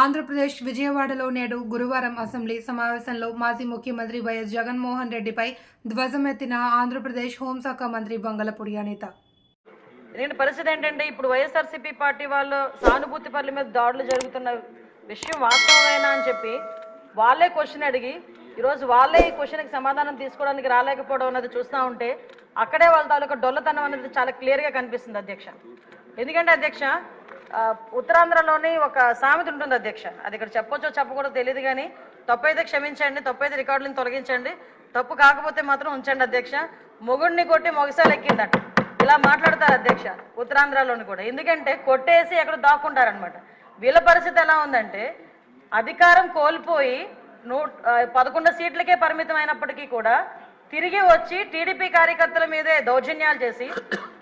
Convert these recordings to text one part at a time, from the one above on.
ఆంధ్రప్రదేశ్ విజయవాడలో నేడు గురువారం అసెంబ్లీ సమావేశంలో మాజీ ముఖ్యమంత్రి వైఎస్ జగన్మోహన్ రెడ్డిపై ధ్వజమెత్తిన ఆంధ్రప్రదేశ్ హోంశాఖ మంత్రి బంగళపూడి అనిత. ఎందుకంటే పరిస్థితి ఏంటంటే ఇప్పుడు వైఎస్ఆర్సీపీ పార్టీ వాళ్ళు సానుభూతి పనుల మీద దాడులు జరుగుతున్న విషయం వాస్తవమేనా అని చెప్పి వాళ్ళే క్వశ్చన్ అడిగి ఈరోజు వాళ్ళే ఈ క్వశ్చన్కి సమాధానం తీసుకోవడానికి రాలేకపోవడం అన్నది చూస్తూ ఉంటే అక్కడే వాళ్ళ తాలూకా డొల్లతనం అనేది చాలా క్లియర్గా కనిపిస్తుంది అధ్యక్ష. ఎందుకంటే అధ్యక్ష ఉత్తరాంధ్రలోని ఒక సామెత ఉంటుంది అధ్యక్ష. అది ఇక్కడ చెప్పొచ్చో చెప్పకూడదు తెలియదు కానీ తప్పైతే క్షమించండి తప్పైతే రికార్డులను తొలగించండి. తప్పు కాకపోతే మాత్రం ఉంచండి అధ్యక్ష. మొగుడిని కొట్టి మొగసాలు ఎక్కిందట. ఇలా మాట్లాడతారు అధ్యక్ష ఉత్తరాంధ్రలోని కూడా. ఎందుకంటే కొట్టేసి ఎక్కడ దాక్కుంటారనమాట వీళ్ళ పరిస్థితి ఎలా ఉందంటే అధికారం కోల్పోయి నూ పదకొండు సీట్లకే పరిమితం అయినప్పటికీ కూడా తిరిగి వచ్చి టీడీపీ కార్యకర్తల మీదే దౌర్జన్యాలు చేసి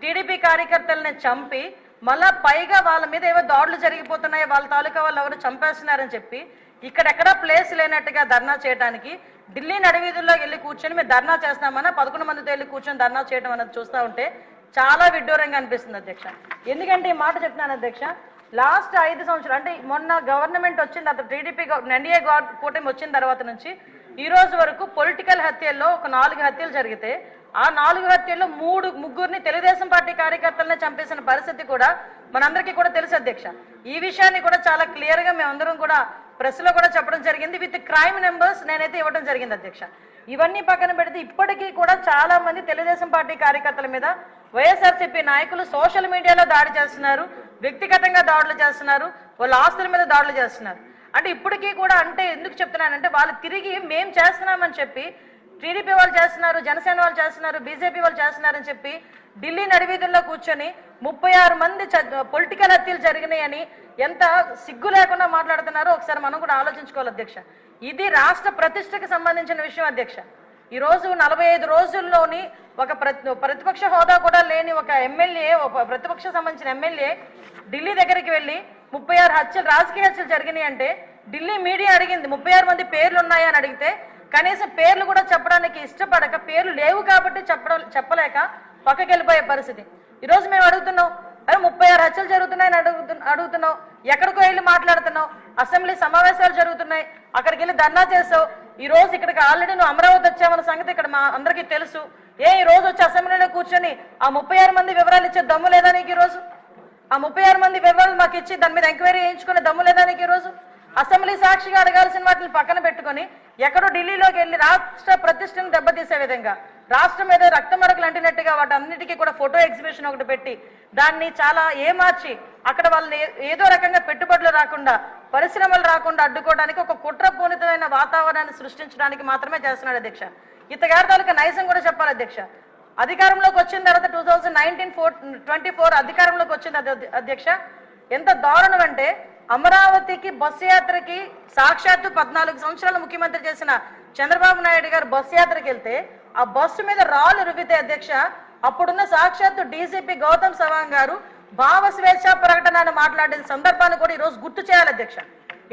టీడీపీ కార్యకర్తలని చంపి మళ్ళా పైగా వాళ్ళ మీద ఏవో దాడులు జరిగిపోతున్నాయి వాళ్ళ తాలూకా వాళ్ళు ఎవరు చంపేస్తున్నారని చెప్పి ఇక్కడెక్కడ ప్లేస్ లేనట్టుగా ధర్నా చేయడానికి ఢిల్లీ నడివీధుల్లో వెళ్ళి కూర్చొని మేము ధర్నా చేస్తామన్నా పదకొండు మందితో వెళ్ళి కూర్చొని ధర్నా చేయడం అనేది చూస్తూ ఉంటే చాలా విడ్డూరంగా అనిపిస్తుంది అధ్యక్ష. ఎందుకంటే ఈ మాట చెప్తున్నాను అధ్యక్ష లాస్ట్ ఐదు సంవత్సరాలు అంటే మొన్న గవర్నమెంట్ వచ్చిన తర్వాత టీడీపీ ఎన్డీఏ కూటమి వచ్చిన తర్వాత నుంచి ఈ రోజు వరకు పొలిటికల్ హత్యల్లో ఒక నాలుగు హత్యలు జరిగితే ఆ నాలుగు హత్యల్లో మూడు ముగ్గురిని తెలుగుదేశం పార్టీ కార్యకర్తలనే చంపేసిన పరిస్థితి కూడా మనందరికీ కూడా తెలుసు అధ్యక్ష. ఈ విషయాన్ని కూడా చాలా క్లియర్గా మేమందరం కూడా ప్రెస్లో కూడా చెప్పడం జరిగింది. విత్ క్రైమ్ నెంబర్స్ నేనైతే ఇవ్వడం జరిగింది అధ్యక్ష. ఇవన్నీ పక్కన పెడితే ఇప్పటికీ కూడా చాలా మంది తెలుగుదేశం పార్టీ కార్యకర్తల మీద వైఎస్ఆర్సీపీ నాయకులు సోషల్ మీడియాలో దాడి చేస్తున్నారు. వ్యక్తిగతంగా దాడులు చేస్తున్నారు. వాళ్ళ ఆస్తుల మీద దాడులు చేస్తున్నారు. అంటే ఇప్పటికీ కూడా అంటే ఎందుకు చెప్తున్నానంటే వాళ్ళు తిరిగి మేం చేస్తున్నామని చెప్పి టీడీపీ వాళ్ళు చేస్తున్నారు జనసేన వాళ్ళు చేస్తున్నారు బీజేపీ వాళ్ళు చేస్తున్నారని చెప్పి ఢిల్లీ నడివీధుల్లో కూర్చొని ముప్పై ఆరు మంది పొలిటికల్ హత్యలు జరిగినాయని ఎంత సిగ్గు లేకుండా మాట్లాడుతున్నారో ఒకసారి మనం కూడా ఆలోచించుకోవాలి అధ్యక్ష. ఇది రాష్ట్ర ప్రతిష్టకి సంబంధించిన విషయం అధ్యక్ష. ఈ రోజు నలభై ఐదు రోజుల్లోని ఒక ప్రతి ప్రతిపక్ష హోదా కూడా లేని ఒక ఎమ్మెల్యే ఒక ప్రతిపక్ష సంబంధించిన ఎమ్మెల్యే ఢిల్లీ దగ్గరికి వెళ్ళి ముప్పై ఆరు హత్యలు రాజకీయ హత్యలు జరిగినాయి అంటే ఢిల్లీ మీడియా అడిగింది ముప్పై ఆరు మంది పేర్లు ఉన్నాయని అడిగితే కనీసం పేర్లు కూడా చెప్పడానికి ఇష్టపడక పేర్లు లేవు కాబట్టి చెప్పడం చెప్పలేక పక్కకి వెళ్ళిపోయే పరిస్థితి. ఈ రోజు మేము అడుగుతున్నాం అరే ముప్పై ఆరు హత్యలు జరుగుతున్నాయని అడుగుతు అడుగుతున్నావు ఎక్కడికో వెళ్ళి మాట్లాడుతున్నావు అసెంబ్లీ సమావేశాలు జరుగుతున్నాయి. అక్కడికి వెళ్ళి ధర్నా చేసావు. ఈ రోజు ఇక్కడికి ఆల్రెడీ నువ్వు అమరావతి వచ్చావన్న సంగతి ఇక్కడ మా అందరికీ తెలుసు. ఏ ఈ రోజు వచ్చి అసెంబ్లీలో కూర్చొని ఆ ముప్పై ఆరు మంది వివరాలు ఇచ్చే దమ్ము లేదా నీకు ఈరోజు రోజు? ఆ ముప్పై ఆరు మంది వివరాలు మాకు ఇచ్చి దాని మీద ఎంక్వైరీ చేయించుకునే దమ్ము లేదా నీకు ఈరోజు రోజు? అసెంబ్లీ సాక్షిగా అడగాల్సిన వాటిని పక్కన పెట్టుకొని ఎక్కడో ఢిల్లీలోకి వెళ్ళి రాష్ట్ర ప్రతిష్టను దెబ్బతీసే విధంగా రాష్ట్రం మీద రక్త మరకలు అంటినట్టుగా వాటన్నిటికీ కూడా ఫోటో ఎగ్జిబిషన్ ఒకటి పెట్టి దాన్ని చాలా ఏమార్చి అక్కడ వాళ్ళని ఏదో రకంగా పెట్టుబడులు రాకుండా పరిశ్రమలు రాకుండా అడ్డుకోవడానికి ఒక కుట్రపూరితమైన వాతావరణాన్ని సృష్టించడానికి మాత్రమే చేస్తున్నాడు అధ్యక్ష. ఇతగారి తాలూకా నైజం కూడా చెప్పాలి అధ్యక్ష. అధికారంలోకి వచ్చిన తర్వాత two thousand nineteen four twenty four అధికారంలోకి వచ్చింది అధ్య- అధ్యక్ష. ఎంత దారుణం అంటే అమరావతికి బస్సు యాత్రకి సాక్షాత్తు పద్నాలుగు సంవత్సరాలు ముఖ్యమంత్రి చేసిన చంద్రబాబు నాయుడు గారు బస్సు యాత్రకి వెళ్తే ఆ బస్సు మీద రాళ్ళు రువితే అధ్యక్ష అప్పుడున్న సాక్షాత్తు డీసీపీ గౌతమ్ సవాంగ్ గారు భావ స్వేచ్ఛ ప్రకటన అని మాట్లాడిన సందర్భాన్ని కూడా ఈ రోజు గుర్తు చేయాలి అధ్యక్ష.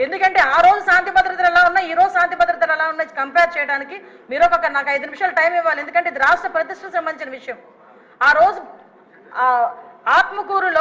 ఎందుకంటే ఆ రోజు శాంతి భద్రతలు ఎలా ఉన్నాయి ఈ రోజు శాంతి భద్రతలు ఎలా ఉన్నాయి కంపేర్ చేయడానికి మీరు ఒక నాకు ఐదు నిమిషాలు టైం ఇవ్వాలి. ఎందుకంటే ఇది రాష్ట్ర ప్రతిష్టకు సంబంధించిన విషయం. ఆ రోజు ఆత్మకూరులో